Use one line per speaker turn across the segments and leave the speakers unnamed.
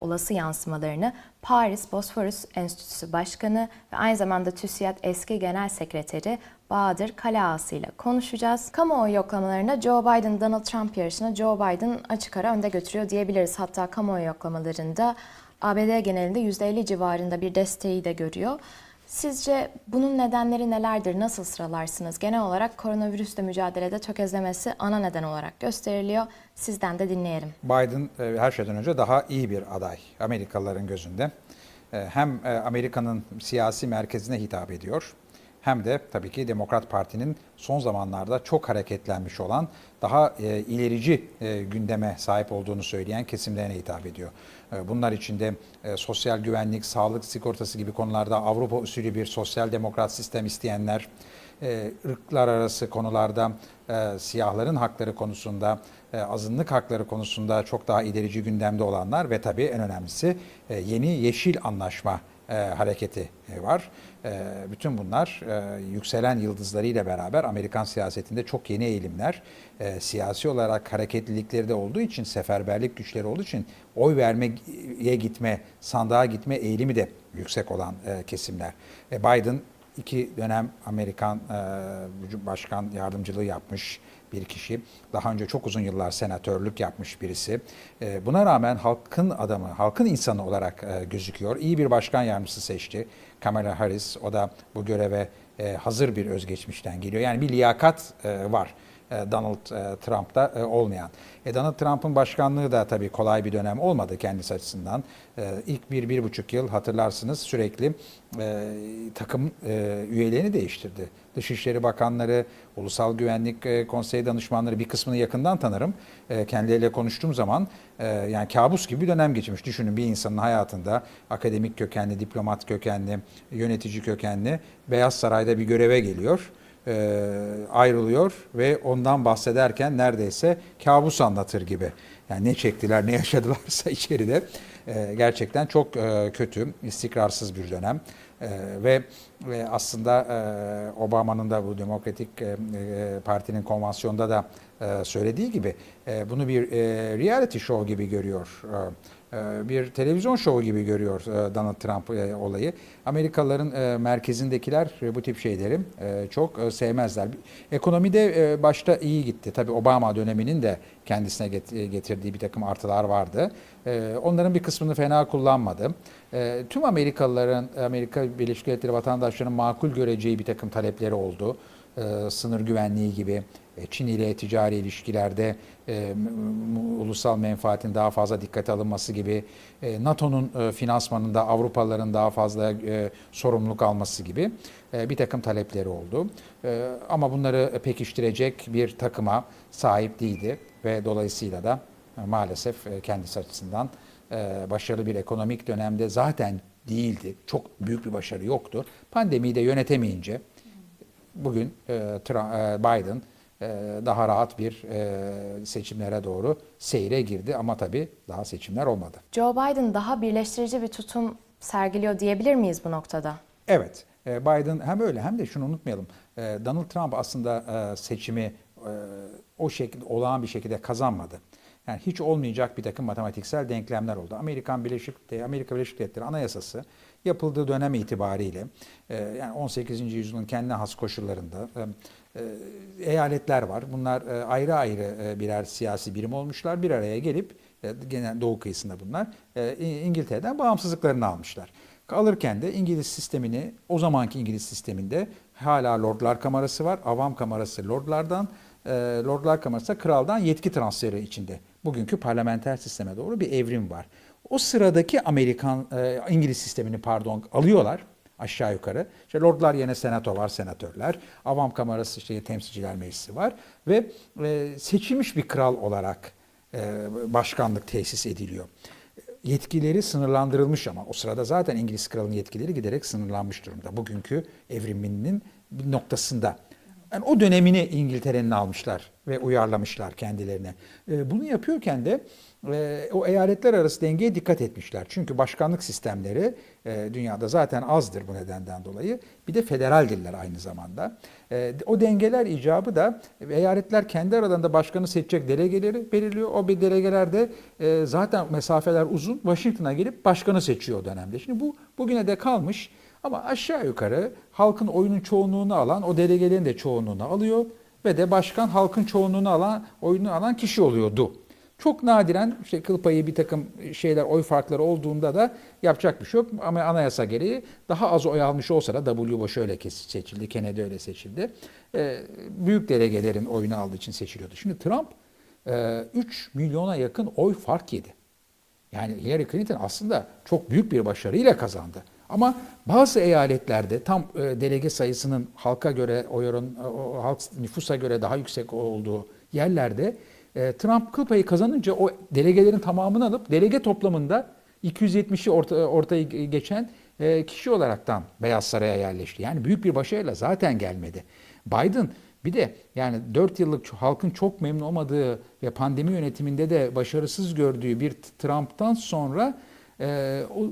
olası yansımalarını Paris Bosphorus Enstitüsü Başkanı ve aynı zamanda TÜSİAD eski Genel Sekreteri Bahadır Kalaası ile konuşacağız. Kamuoyu yoklamalarında Joe Biden Donald Trump yarışını Joe Biden açık ara önde götürüyor diyebiliriz. Hatta kamuoyu yoklamalarında ABD genelinde %50 civarında bir desteği de görüyor. Sizce bunun nedenleri nelerdir? Nasıl sıralarsınız? Genel olarak koronavirüsle mücadelede tökezlemesi ana neden olarak gösteriliyor. Sizden de dinleyelim.
Biden e, her şeyden önce daha iyi bir aday Amerikalıların gözünde. E, Hem e, Amerika'nın siyasi merkezine hitap ediyor hem de tabii ki Demokrat Parti'nin son zamanlarda çok hareketlenmiş olan daha e, ilerici e, gündeme sahip olduğunu söyleyen kesimlerine hitap ediyor. E, Bunlar içinde e, sosyal güvenlik, sağlık sigortası gibi konularda Avrupa usulü bir sosyal demokrat sistem isteyenler, e, ırklar arası konularda e, siyahların hakları konusunda, e, azınlık hakları konusunda çok daha ilerici gündemde olanlar ve tabii en önemlisi e, yeni yeşil anlaşma e, hareketi e, var. E, bütün bunlar e, yükselen yıldızlarıyla beraber Amerikan siyasetinde çok yeni eğilimler. E, siyasi olarak hareketlilikleri de olduğu için, seferberlik güçleri olduğu için oy vermeye gitme, sandığa gitme eğilimi de yüksek olan e, kesimler. E, Biden iki dönem Amerikan e, başkan yardımcılığı yapmış bir kişi. Daha önce çok uzun yıllar senatörlük yapmış birisi. E, buna rağmen halkın adamı, halkın insanı olarak e, gözüküyor. İyi bir başkan yardımcısı seçti. Kamala Harris, o da bu göreve e, hazır bir özgeçmişten geliyor. Yani bir liyakat e, var. E, Donald e, Trump'ta e, olmayan. E, Donald Trump'ın başkanlığı da tabii kolay bir dönem olmadı kendisi açısından. İlk bir, bir buçuk yıl hatırlarsınız sürekli takım üyelerini değiştirdi. Dışişleri Bakanları, Ulusal Güvenlik Konseyi danışmanları bir kısmını yakından tanırım. Kendileriyle konuştuğum zaman yani kabus gibi bir dönem geçirmiş. Düşünün bir insanın hayatında akademik kökenli, diplomat kökenli, yönetici kökenli Beyaz Saray'da bir göreve geliyor ayrılıyor ve ondan bahsederken neredeyse kabus anlatır gibi. Yani ne çektiler, ne yaşadılarsa içeride e, gerçekten çok e, kötü, istikrarsız bir dönem. E, ve, ve aslında e, Obama'nın da bu Demokratik e, e, Parti'nin konvansiyonda da e, söylediği gibi e, bunu bir e, reality show gibi görüyor. E, bir televizyon şovu gibi görüyor e, Donald Trump e, olayı. Amerikalıların merkezindekiler bu tip şeyleri çok sevmezler. Ekonomide başta iyi gitti. Tabii Obama döneminin de kendisine get- getirdiği bir takım artılar vardı. Onların bir kısmını fena kullanmadı. Tüm Amerikalıların, Amerika Birleşik Devletleri vatandaşlarının makul göreceği bir takım talepleri oldu. E, Sınır güvenliği gibi, e, Çin ile ticari ilişkilerde e, ulusal menfaatin daha fazla dikkate alınması gibi, NATO'nun finansmanında Avrupalıların daha fazla sorumluluk alması gibi bir takım talepleri oldu. Ama bunları pekiştirecek bir takıma sahip değildi ve dolayısıyla da maalesef e, kendisi açısından başarılı bir ekonomik dönemde zaten değildi. Çok büyük bir başarı yoktu. Pandemiyi de yönetemeyince bugün e, e, Biden e, daha rahat bir e, seçimlere doğru seyre girdi ama tabii daha seçimler olmadı.
Joe Biden daha birleştirici bir tutum sergiliyor diyebilir miyiz bu noktada?
Evet, e, Biden hem öyle hem de şunu unutmayalım. E, Donald Trump aslında e, seçimi e, o şekilde olağan bir şekilde kazanmadı. Yani hiç olmayacak bir takım matematiksel denklemler oldu. Amerikan Birleşik Amerika Birleşik Devletleri Anayasası yapıldığı dönem itibariyle e, yani 18. yüzyılın kendine has koşullarında e, e, eyaletler var. Bunlar e, ayrı ayrı e, birer siyasi birim olmuşlar. Bir araya gelip e, genel doğu kıyısında bunlar e, İngiltere'den bağımsızlıklarını almışlar. Alırken de İngiliz sistemini o zamanki İngiliz sisteminde hala Lordlar Kamerası var. Avam Kamerası Lordlardan, e, Lordlar Kamerası da kraldan yetki transferi içinde. Bugünkü parlamenter sisteme doğru bir evrim var. O sıradaki Amerikan e, İngiliz sistemini pardon alıyorlar aşağı yukarı. İşte lordlar yerine senato var, senatörler. Avam kamerası işte temsilciler meclisi var ve e, seçilmiş bir kral olarak e, başkanlık tesis ediliyor. Yetkileri sınırlandırılmış ama o sırada zaten İngiliz kralının yetkileri giderek sınırlanmış durumda. Bugünkü evriminin bir noktasında. Yani o dönemini İngiltere'nin almışlar ve uyarlamışlar kendilerine. E, bunu yapıyorken de e, o eyaletler arası dengeye dikkat etmişler. Çünkü başkanlık sistemleri e, dünyada zaten azdır bu nedenden dolayı. Bir de federaldirler aynı zamanda. E, o dengeler icabı da eyaletler kendi aralarında başkanı seçecek delegeleri belirliyor. O bir delegeler de e, zaten mesafeler uzun. Washington'a gelip başkanı seçiyor o dönemde. Şimdi bu bugüne de kalmış. Ama aşağı yukarı halkın oyunun çoğunluğunu alan, o delegelerin de çoğunluğunu alıyor ve de başkan halkın çoğunluğunu alan, oyunu alan kişi oluyordu. Çok nadiren işte kıl payı bir takım şeyler, oy farkları olduğunda da yapacak bir şey yok. Ama anayasa gereği daha az oy almış olsa da W. Bush öyle seçildi, Kennedy öyle seçildi. Ee, büyük delegelerin oyunu aldığı için seçiliyordu. Şimdi Trump e, 3 milyona yakın oy fark yedi. Yani Hillary Clinton aslında çok büyük bir başarıyla kazandı. Ama bazı eyaletlerde tam e, delege sayısının halka göre oy oran, o, halk nüfusa göre daha yüksek olduğu yerlerde e, Trump kıl payı kazanınca o delegelerin tamamını alıp delege toplamında 270'i orta, ortaya geçen e, kişi olaraktan Beyaz Saray'a yerleşti. Yani büyük bir başarıyla zaten gelmedi. Biden bir de yani 4 yıllık halkın çok memnun olmadığı ve pandemi yönetiminde de başarısız gördüğü bir Trump'tan sonra e, o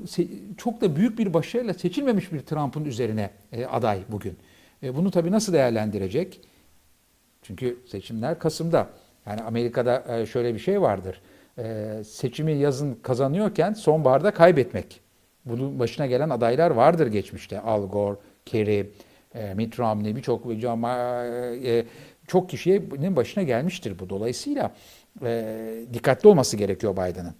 çok da büyük bir başarıyla seçilmemiş bir Trump'ın üzerine e, aday bugün. E, bunu tabii nasıl değerlendirecek? Çünkü seçimler Kasım'da. Yani Amerika'da e, şöyle bir şey vardır. E, Seçimi yazın kazanıyorken sonbaharda kaybetmek. Bunun başına gelen adaylar vardır geçmişte. Al Gore, Kerry, e, Mitt Romney birçok e, çok kişinin başına gelmiştir bu. Dolayısıyla e, dikkatli olması gerekiyor Biden'ın.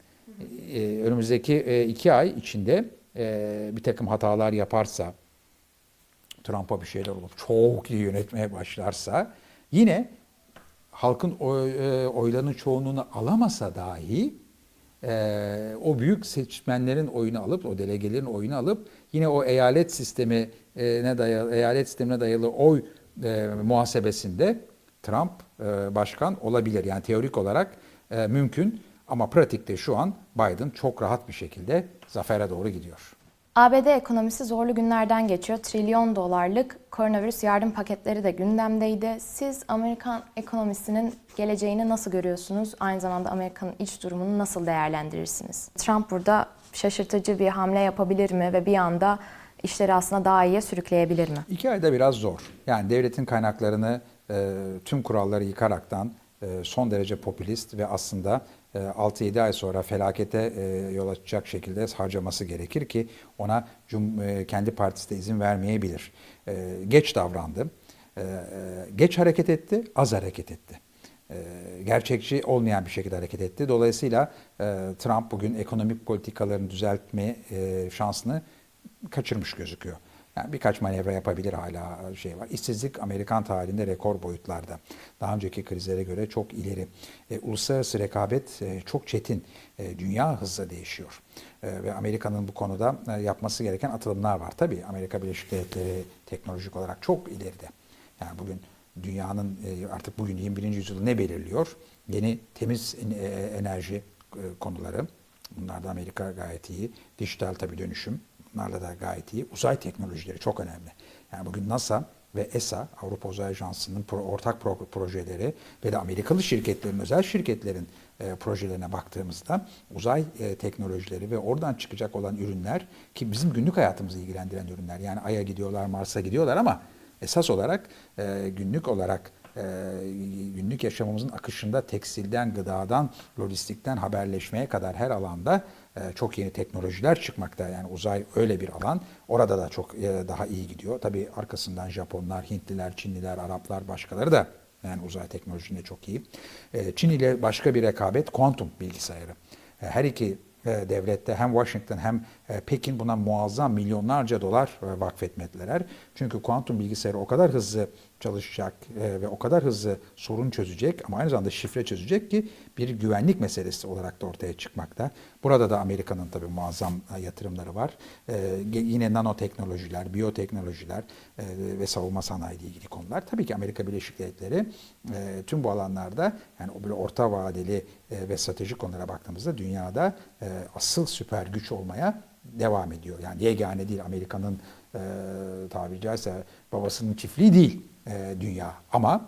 E, Önümüzdeki e, iki ay içinde e, bir takım hatalar yaparsa, Trump'a bir şeyler olup çok iyi yönetmeye başlarsa yine halkın oy, oylarının çoğunluğunu alamasa dahi o büyük seçmenlerin oyunu alıp o delegelerin oyunu alıp yine o eyalet sistemine dayalı eyalet sistemine dayalı oy muhasebesinde Trump başkan olabilir. Yani teorik olarak mümkün ama pratikte şu an Biden çok rahat bir şekilde zafere doğru gidiyor.
ABD ekonomisi zorlu günlerden geçiyor. Trilyon dolarlık koronavirüs yardım paketleri de gündemdeydi. Siz Amerikan ekonomisinin geleceğini nasıl görüyorsunuz? Aynı zamanda Amerika'nın iç durumunu nasıl değerlendirirsiniz? Trump burada şaşırtıcı bir hamle yapabilir mi ve bir anda işleri aslında daha iyiye sürükleyebilir mi?
İki ayda biraz zor. Yani devletin kaynaklarını e, tüm kuralları yıkaraktan e, son derece popülist ve aslında 6-7 ay sonra felakete e, yol açacak şekilde harcaması gerekir ki ona e, kendi partisi de izin vermeyebilir. E, geç davrandı, e, e, geç hareket etti, az hareket etti. E, gerçekçi olmayan bir şekilde hareket etti. Dolayısıyla e, Trump bugün ekonomik politikalarını düzeltme e, şansını kaçırmış gözüküyor. Yani birkaç manevra yapabilir hala şey var. İşsizlik Amerikan tarihinde rekor boyutlarda. Daha önceki krizlere göre çok ileri. E, uluslararası rekabet e, çok çetin. E, dünya hızla değişiyor. E, ve Amerika'nın bu konuda e, yapması gereken atılımlar var. Tabii Amerika Birleşik Devletleri teknolojik olarak çok ileride. Yani bugün dünyanın e, artık bugün 21. yüzyılda ne belirliyor? Yeni temiz en- e, enerji e, konuları. Bunlarda Amerika gayet iyi. Dijital tabii dönüşüm. Bunlarla da gayet iyi. Uzay teknolojileri çok önemli. Yani bugün NASA ve ESA, Avrupa Uzay Ajansı'nın pro- ortak pro- projeleri ve de Amerikalı şirketlerin, özel şirketlerin e, projelerine baktığımızda uzay e, teknolojileri ve oradan çıkacak olan ürünler ki bizim günlük hayatımızı ilgilendiren ürünler. Yani Ay'a gidiyorlar, Mars'a gidiyorlar ama esas olarak e, günlük olarak e, günlük yaşamımızın akışında tekstilden, gıdadan, lojistikten haberleşmeye kadar her alanda çok yeni teknolojiler çıkmakta. Yani uzay öyle bir alan. Orada da çok e, daha iyi gidiyor. Tabii arkasından Japonlar, Hintliler, Çinliler, Araplar, başkaları da yani uzay teknolojisinde çok iyi. E, Çin ile başka bir rekabet kuantum bilgisayarı. E, Her iki e, devlette hem Washington hem e, Pekin buna muazzam milyonlarca dolar vakfetmediler. Çünkü kuantum bilgisayarı o kadar hızlı çalışacak e, ve o kadar hızlı sorun çözecek ama aynı zamanda şifre çözecek ki bir güvenlik meselesi olarak da ortaya çıkmakta. Burada da Amerika'nın tabii muazzam e, yatırımları var. E, Yine nanoteknolojiler, biyoteknolojiler ve savunma sanayi ile ilgili konular. Tabii ki Amerika Birleşik Devletleri tüm bu alanlarda yani o böyle orta vadeli ve stratejik konulara baktığımızda dünyada asıl süper güç olmaya devam ediyor. Yani yegane değil Amerika'nın e, tabiri caizse babasının çiftliği değil. e, dünya. Ama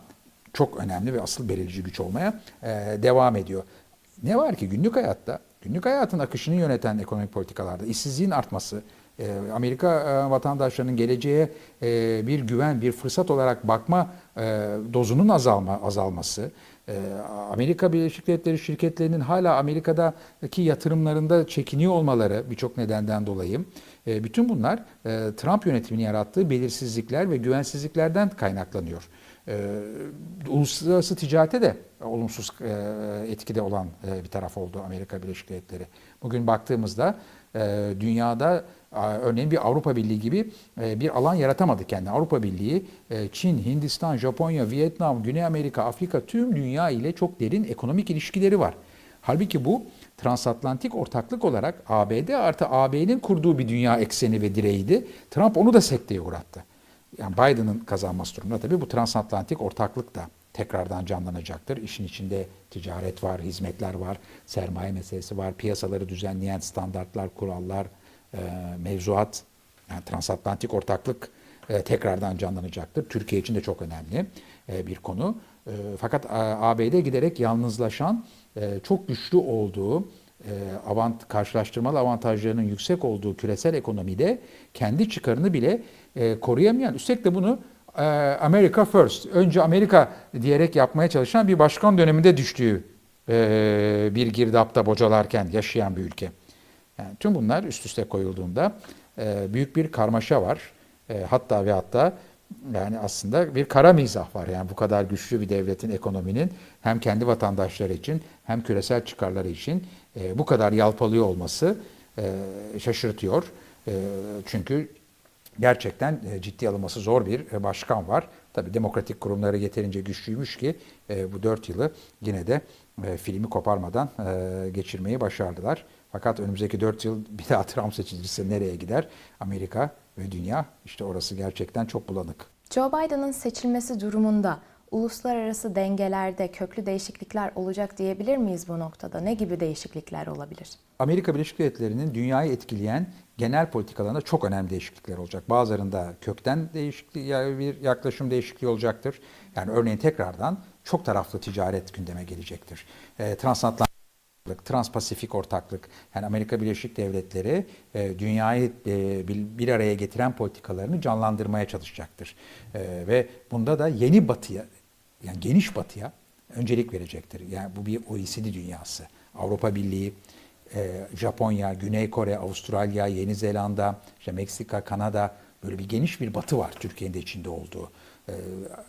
çok önemli ve asıl belirleyici güç olmaya e, devam ediyor. Ne var ki günlük hayatta, günlük hayatın akışını yöneten ekonomik politikalarda işsizliğin artması, e, Amerika e, vatandaşlarının geleceğe e, bir güven, bir fırsat olarak bakma e, dozunun azalma azalması, e, Amerika Birleşik Devletleri şirketlerinin hala Amerika'daki yatırımlarında çekiniyor olmaları birçok nedenden dolayı, e, bütün bunlar e, Trump yönetiminin yarattığı belirsizlikler ve güvensizliklerden kaynaklanıyor. E, uluslararası ticarete de olumsuz e, etkide olan e, bir taraf oldu Amerika Birleşik Devletleri. Bugün baktığımızda dünyada örneğin bir Avrupa Birliği gibi bir alan yaratamadı kendine. Avrupa Birliği, Çin, Hindistan, Japonya, Vietnam, Güney Amerika, Afrika tüm dünya ile çok derin ekonomik ilişkileri var. Halbuki bu transatlantik ortaklık olarak ABD artı AB'nin kurduğu bir dünya ekseni ve direğiydi. Trump onu da sekteye uğrattı. Yani Biden'ın kazanması durumunda tabii bu transatlantik ortaklık da tekrardan canlanacaktır. İşin içinde ticaret var, hizmetler var, sermaye meselesi var, piyasaları düzenleyen standartlar, kurallar, e, mevzuat, yani transatlantik ortaklık e, tekrardan canlanacaktır. Türkiye için de çok önemli e, bir konu. Fakat ABD giderek yalnızlaşan, çok güçlü olduğu, e, avant, karşılaştırmalı avantajlarının yüksek olduğu küresel ekonomide kendi çıkarını bile e, koruyamayan, üstelik de bunu e, America First, önce Amerika diyerek yapmaya çalışan bir başkan döneminde düştüğü e, bir girdapta bocalarken yaşayan bir ülke. Yani tüm bunlar üst üste koyulduğunda e, büyük bir karmaşa var. E, hatta ve hatta yani aslında bir kara mizah var. Yani bu kadar güçlü bir devletin ekonominin hem kendi vatandaşları için hem küresel çıkarları için e, bu kadar yalpalıyor olması e, şaşırtıyor. E, çünkü gerçekten e, ciddi alınması zor bir e, başkan var. Tabii demokratik kurumları yeterince güçlüymüş ki e, bu dört yılı yine de e, filmi koparmadan e, geçirmeyi başardılar. Fakat önümüzdeki dört yıl bir daha Trump seçilirse nereye gider? Amerika ve dünya işte orası gerçekten çok bulanık.
Joe Biden'ın seçilmesi durumunda uluslararası dengelerde köklü değişiklikler olacak diyebilir miyiz bu noktada? Ne gibi değişiklikler olabilir?
Amerika Birleşik Devletleri'nin dünyayı etkileyen genel politikalarında çok önemli değişiklikler olacak. Bazılarında kökten değişikliği, yani bir yaklaşım değişikliği olacaktır. Yani örneğin tekrardan çok taraflı ticaret gündeme gelecektir. E, transatlantik Transpasifik ortaklık, yani Amerika Birleşik Devletleri e, dünyayı e, bir, bir araya getiren politikalarını canlandırmaya çalışacaktır. E, ve bunda da yeni batıya, yani geniş batıya öncelik verecektir. Yani bu bir OECD dünyası. Avrupa Birliği, e, Japonya, Güney Kore, Avustralya, Yeni Zelanda, işte Meksika, Kanada böyle bir geniş bir batı var Türkiye'nin de içinde olduğu. E,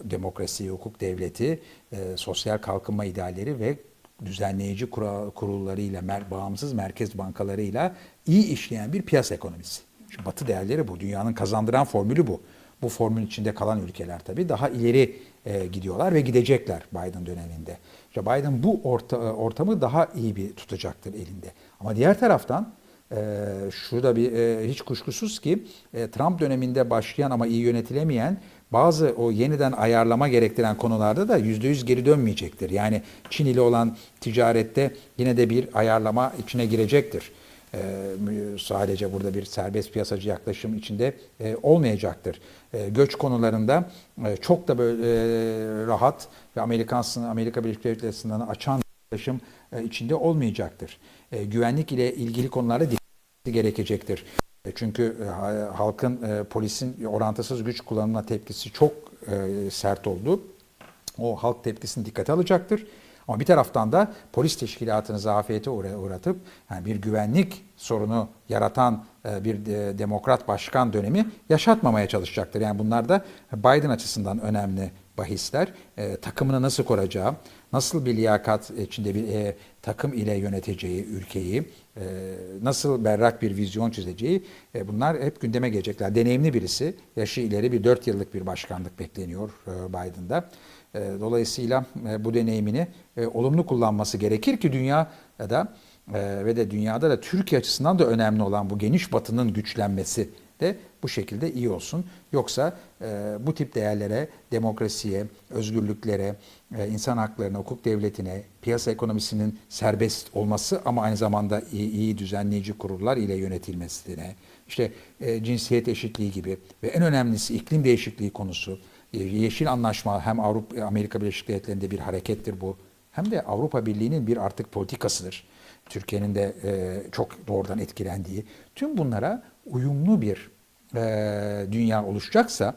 demokrasi, hukuk devleti, e, sosyal kalkınma idealleri ve düzenleyici kurullarıyla, mer, bağımsız merkez bankalarıyla iyi işleyen bir piyasa ekonomisi. Şimdi batı değerleri bu. Dünyanın kazandıran formülü bu. Bu formülün içinde kalan ülkeler tabii daha ileri e, gidiyorlar ve gidecekler Biden döneminde. İşte Biden bu orta, ortamı daha iyi bir tutacaktır elinde. Ama diğer taraftan e, şurada bir e, hiç kuşkusuz ki e, Trump döneminde başlayan ama iyi yönetilemeyen bazı o yeniden ayarlama gerektiren konularda da yüzde yüz geri dönmeyecektir. Yani Çin ile olan ticarette yine de bir ayarlama içine girecektir. Ee, sadece burada bir serbest piyasacı yaklaşım içinde e, olmayacaktır. E, göç konularında e, çok da böyle e, rahat ve Amerikan Amerika Birleşik Devletleri sınırını açan yaklaşım e, içinde olmayacaktır. E, güvenlik ile ilgili konularda dikkat gerekecektir. E, Çünkü e, ha- halkın e, polisin orantısız güç kullanımına tepkisi çok sert oldu. O halk tepkisini dikkate alacaktır. Ama bir taraftan da polis teşkilatını zafiyete uğra- uğratıp yani bir güvenlik sorunu yaratan bir de- demokrat başkan dönemi yaşatmamaya çalışacaktır. Yani bunlar da Biden açısından önemli bahisler. E, takımını nasıl kuracağı, nasıl bir liyakat içinde bir e, takım ile yöneteceği ülkeyi, e, nasıl berrak bir vizyon çizeceği e, bunlar hep gündeme gelecekler. Deneyimli birisi, yaşı ileri bir 4 yıllık bir başkanlık bekleniyor e, Biden'da. E, dolayısıyla e, bu deneyimini e, olumlu kullanması gerekir ki dünyada e, ve de dünyada da Türkiye açısından da önemli olan bu geniş batının güçlenmesi de bu şekilde iyi olsun. Yoksa e, bu tip değerlere, demokrasiye, özgürlüklere, e, insan haklarına, hukuk devletine, piyasa ekonomisinin serbest olması ama aynı zamanda iyi, iyi düzenleyici kurullar ile yönetilmesine, işte e, cinsiyet eşitliği gibi ve en önemlisi iklim değişikliği konusu, e, yeşil anlaşma hem Avrupa Amerika Birleşik Devletleri'nde bir harekettir bu. Hem de Avrupa Birliği'nin bir artık politikasıdır. Türkiye'nin de e, çok doğrudan etkilendiği. Tüm bunlara uyumlu bir e, dünya oluşacaksa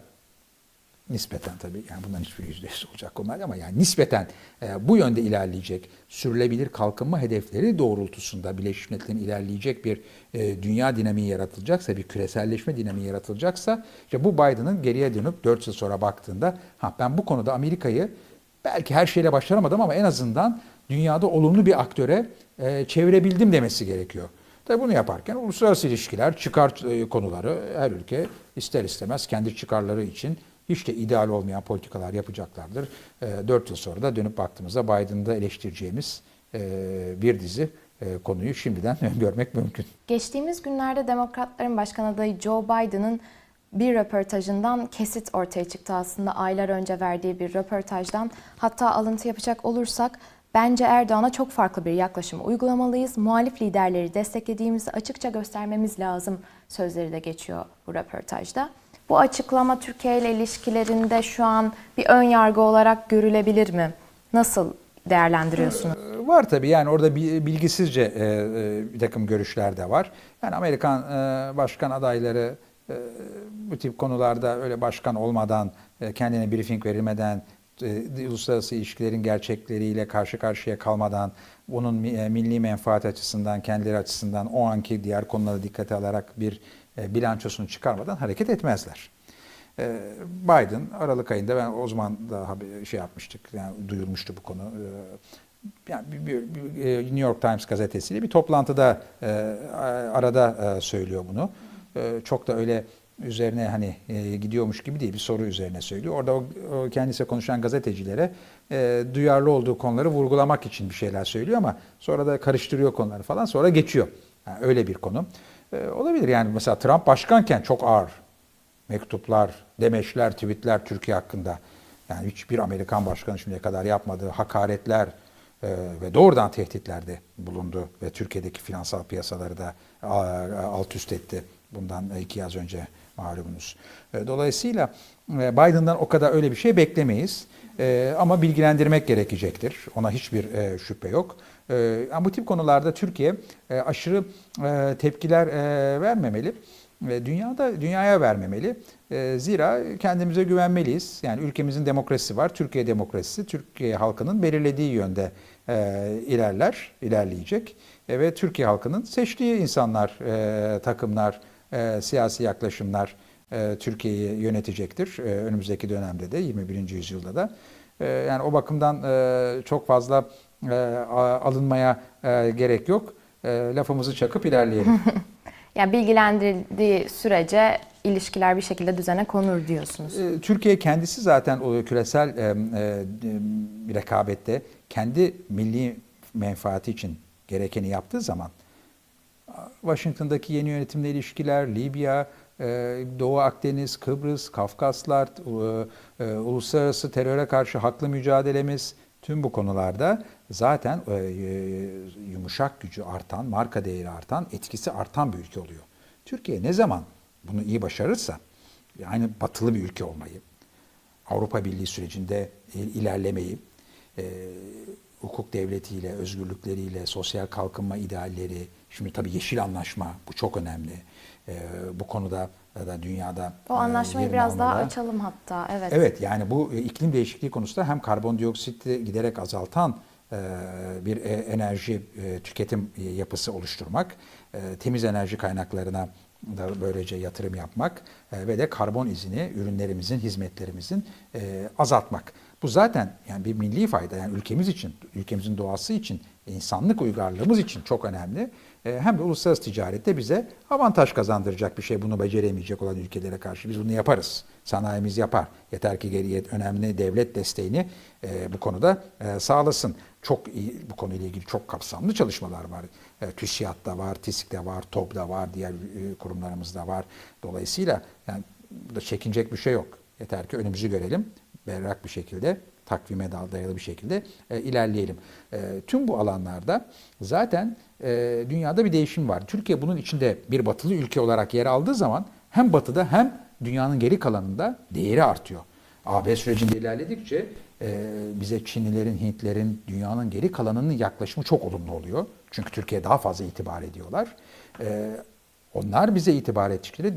nispeten tabii yani bundan hiçbir yüzde yüz olacak konular ama yani nispeten e, bu yönde ilerleyecek sürülebilir kalkınma hedefleri doğrultusunda Birleşmiş Milletler'in ilerleyecek bir e, dünya dinamiği yaratılacaksa bir küreselleşme dinamiği yaratılacaksa işte bu Biden'ın geriye dönüp 4 yıl sonra baktığında ha ben bu konuda Amerika'yı belki her şeyle başaramadım ama en azından dünyada olumlu bir aktöre e, çevirebildim demesi gerekiyor. Tabii bunu yaparken uluslararası ilişkiler, çıkar e, konuları her ülke ister istemez kendi çıkarları için hiç de ideal olmayan politikalar yapacaklardır. E, Dört yıl sonra da dönüp baktığımızda Biden'da eleştireceğimiz e, bir dizi konuyu şimdiden görmek mümkün.
Geçtiğimiz günlerde Demokratların Başkan adayı Joe Biden'ın bir röportajından kesit ortaya çıktı aslında aylar önce verdiği bir röportajdan. Hatta alıntı yapacak olursak bence Erdoğan'a çok farklı bir yaklaşım uygulamalıyız. Muhalif liderleri desteklediğimizi açıkça göstermemiz lazım sözleri de geçiyor bu röportajda. Bu açıklama Türkiye ile ilişkilerinde şu an bir ön yargı olarak görülebilir mi? Nasıl değerlendiriyorsunuz?
E, Var tabii yani orada bilgisizce e, e, bir takım görüşler de var. Yani Amerikan e, başkan adayları bu tip konularda öyle başkan olmadan, kendine briefing verilmeden, e, uluslararası ilişkilerin gerçekleriyle karşı karşıya kalmadan, bunun e, milli menfaat açısından, kendileri açısından o anki diğer konulara dikkate alarak bir e, bilançosunu çıkarmadan hareket etmezler. E, Biden Aralık ayında ben o zaman da haber, şey yapmıştık, yani duyurmuştu bu konu. E, Yani bir, bir- bir, e, New York Times gazetesiyle bir toplantıda e, arada e, söylüyor bunu. E, Çok da öyle üzerine hani e, gidiyormuş gibi değil bir soru üzerine söylüyor. Orada o, o kendisiyle konuşan gazetecilere e, duyarlı olduğu konuları vurgulamak için bir şeyler söylüyor ama sonra da karıştırıyor konuları falan sonra geçiyor. Yani öyle bir konu. E, olabilir yani mesela Trump başkanken çok ağır mektuplar, demeçler, tweetler Türkiye hakkında. Yani hiçbir Amerikan başkanı şimdiye kadar yapmadığı hakaretler e, ve doğrudan tehditlerde bulundu ve Türkiye'deki finansal piyasaları da alt üst etti. Bundan iki yaz önce malumunuz. E, dolayısıyla e, Biden'dan o kadar öyle bir şey beklemeyiz. E, ama bilgilendirmek gerekecektir. Ona hiçbir şüphe yok. Ama bu tip konularda Türkiye aşırı tepkiler vermemeli ve dünyada dünyaya vermemeli. Zira kendimize güvenmeliyiz. Yani ülkemizin demokrasisi var. Türkiye demokrasisi Türkiye halkının belirlediği yönde ilerler, ilerleyecek. Ve Türkiye halkının seçtiği insanlar, takımlar, e, siyasi yaklaşımlar e, Türkiye'yi yönetecektir. E, önümüzdeki dönemde de 21. yüzyılda da. E, yani o bakımdan e, çok fazla e, alınmaya e, gerek yok. E, lafımızı çakıp ilerleyelim.
Yani bilgilendirildiği sürece ilişkiler bir şekilde düzene konur diyorsunuz.
E, Türkiye kendisi zaten o küresel e, e, rekabette kendi milli menfaati için gerekeni yaptığı zaman Washington'daki yeni yönetimle ilişkiler, Libya, e, Doğu Akdeniz, Kıbrıs, Kafkaslar, e, e, uluslararası teröre karşı haklı mücadelemiz tüm bu konularda zaten yumuşak gücü artan, marka değeri artan, etkisi artan bir ülke oluyor. Türkiye ne zaman bunu iyi başarırsa, yani batılı bir ülke olmayı, Avrupa Birliği sürecinde il- ilerlemeyi, hukuk devletiyle, özgürlükleriyle, sosyal kalkınma idealleri, şimdi tabii yeşil anlaşma bu çok önemli. E, bu konuda da dünyada
O
e,
anlaşmayı
yerini
biraz daha
almalı.
açalım hatta. Evet.
Evet yani bu e, iklim değişikliği konusunda hem karbondioksiti giderek azaltan e, bir e, enerji e, tüketim e, yapısı oluşturmak, e, temiz enerji kaynaklarına da böylece yatırım yapmak e, ve de karbon izini ürünlerimizin, hizmetlerimizin e, azaltmak. Bu zaten yani bir milli fayda yani ülkemiz için, ülkemizin doğası için, insanlık uygarlığımız için çok önemli. E, Hem de uluslararası ticarette bize avantaj kazandıracak bir şey bunu beceremeyecek olan ülkelere karşı. Biz bunu yaparız. Sanayimiz yapar. Yeter ki geriye önemli devlet desteğini e, bu konuda e, sağlasın. Çok iyi bu konuyla ilgili çok kapsamlı çalışmalar var. E, TÜSİAD'da var, TİSK'te var, TOB'da var, diğer e, kurumlarımızda var. Dolayısıyla yani burada çekinecek bir şey yok. Yeter ki önümüzü görelim. Berrak bir şekilde takvime da- dayalı bir şekilde e, ilerleyelim. E, tüm bu alanlarda zaten e, dünyada bir değişim var. Türkiye bunun içinde bir batılı ülke olarak yer aldığı zaman hem batıda hem dünyanın geri kalanında değeri artıyor. AB sürecinde ilerledikçe e, bize Çinlilerin, Hintlerin, dünyanın geri kalanının yaklaşımı çok olumlu oluyor. Çünkü Türkiye daha fazla itibar ediyorlar. E, onlar bize itibar ettikleri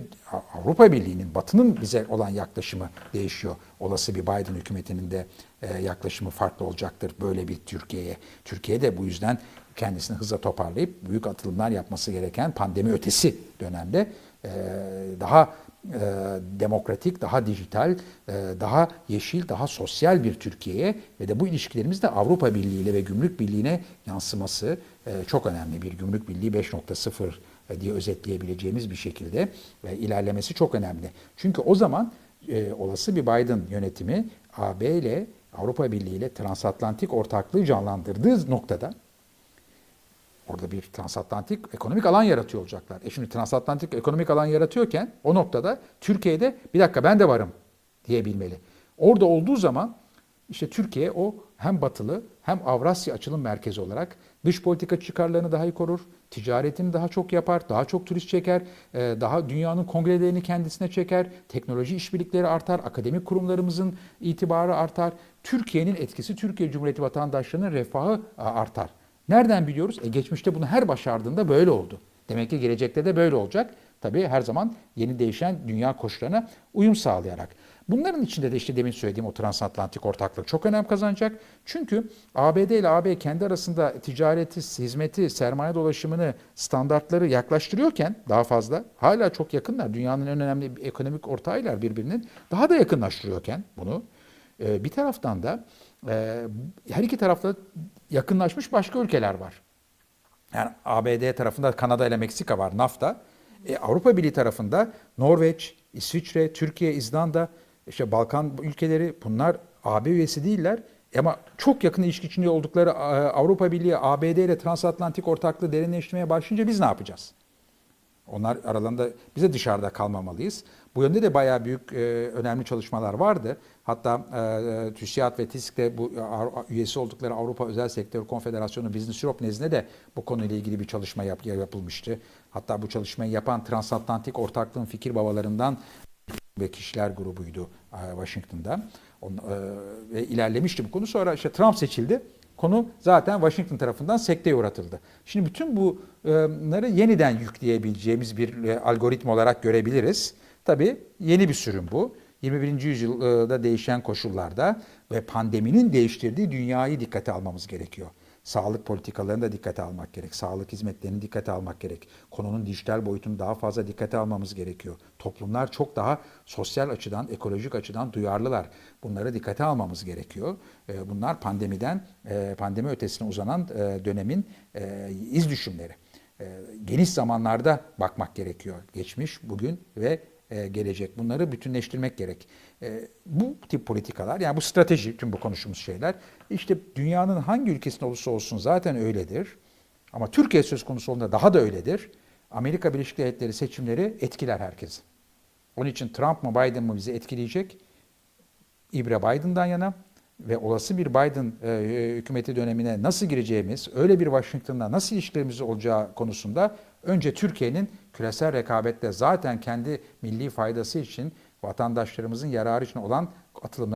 Avrupa Birliği'nin, Batı'nın bize olan yaklaşımı değişiyor. Olası bir Biden hükümetinin de e, yaklaşımı farklı olacaktır böyle bir Türkiye'ye. Türkiye de bu yüzden kendisini hızla toparlayıp büyük atılımlar yapması gereken pandemi ötesi dönemde e, daha e, demokratik, daha dijital, daha yeşil, daha sosyal bir Türkiye'ye ve de bu ilişkilerimiz de Avrupa Birliği ile ve Gümrük Birliği'ne yansıması çok önemli. Bir Gümrük Birliği 5.0 e, diye özetleyebileceğimiz bir şekilde e, ilerlemesi çok önemli. Çünkü o zaman e, olası bir Biden yönetimi AB ile Avrupa Birliği ile transatlantik ortaklığı canlandırdığı noktada Orada bir transatlantik ekonomik alan yaratıyor olacaklar. E şimdi transatlantik ekonomik alan yaratıyorken o noktada Türkiye'de bir dakika ben de varım diyebilmeli. Orada olduğu zaman işte Türkiye o hem batılı hem Avrasya açılım merkezi olarak dış politika çıkarlarını daha iyi korur, ticaretini daha çok yapar, daha çok turist çeker, e, daha dünyanın kongrelerini kendisine çeker, teknoloji işbirlikleri artar, akademik kurumlarımızın itibarı artar, Türkiye'nin etkisi, Türkiye Cumhuriyeti vatandaşlarının refahı a, artar. Nereden biliyoruz? E geçmişte bunu her başardığında böyle oldu. Demek ki gelecekte de böyle olacak. Tabii her zaman yeni değişen dünya koşullarına uyum sağlayarak. Bunların içinde de işte demin söylediğim o transatlantik ortaklık çok önem kazanacak. Çünkü ABD ile AB kendi arasında ticareti, hizmeti, sermaye dolaşımını, standartları yaklaştırıyorken daha fazla hala çok yakınlar. Dünyanın en önemli ekonomik ortağıylar birbirinin. Daha da yakınlaştırıyorken bunu e, bir taraftan da e, her iki tarafta yakınlaşmış başka ülkeler var. Yani ABD tarafında Kanada ile Meksika var NAFTA. E, Avrupa Birliği tarafında Norveç, İsviçre, Türkiye, İzlanda, işte Balkan ülkeleri bunlar AB üyesi değiller. Ama çok yakın ilişki içinde oldukları e, Avrupa Birliği ABD ile transatlantik ortaklığı derinleştirmeye başlayınca biz ne yapacağız? Onlar aralarında bize dışarıda kalmamalıyız. Bu yönde de bayağı büyük e, önemli çalışmalar vardı. Hatta e, TÜSİAD ve TİSK'te bu e, üyesi oldukları Avrupa Özel Sektör Konfederasyonu Business Europe nezdinde de bu konuyla ilgili bir çalışma yap, yapılmıştı. Hatta bu çalışmayı yapan transatlantik ortaklığın fikir babalarından ve kişiler grubuydu e, Washington'da. On, e, ve ilerlemişti bu konu. Sonra işte Trump seçildi. Konu zaten Washington tarafından sekteye uğratıldı. Şimdi bütün bunları yeniden yükleyebileceğimiz bir e, algoritma olarak görebiliriz. Tabii yeni bir sürüm bu. 21. yüzyılda değişen koşullarda ve pandeminin değiştirdiği dünyayı dikkate almamız gerekiyor. Sağlık politikalarını da dikkate almak gerek. Sağlık hizmetlerini dikkate almak gerek. Konunun dijital boyutunu daha fazla dikkate almamız gerekiyor. Toplumlar çok daha sosyal açıdan, ekolojik açıdan duyarlılar. Bunları dikkate almamız gerekiyor. Ee, Bunlar pandemiden, e, pandemi ötesine uzanan e, dönemin e, iz düşümleri. Geniş zamanlarda bakmak gerekiyor. Geçmiş, bugün ve e, gelecek. Bunları bütünleştirmek gerek. E, bu tip politikalar, yani bu strateji, tüm bu konuştuğumuz şeyler, işte dünyanın hangi ülkesinde olursa olsun zaten öyledir. Ama Türkiye söz konusu olduğunda daha da öyledir. Amerika Birleşik Devletleri seçimleri etkiler herkesi. Onun için Trump mı Biden mı bizi etkileyecek? İbre Biden'dan yana ve olası bir Biden e, hükümeti dönemine nasıl gireceğimiz, öyle bir Washington'la nasıl ilişkilerimiz olacağı konusunda önce Türkiye'nin küresel rekabette zaten kendi milli faydası için vatandaşlarımızın yararı için olan atılımları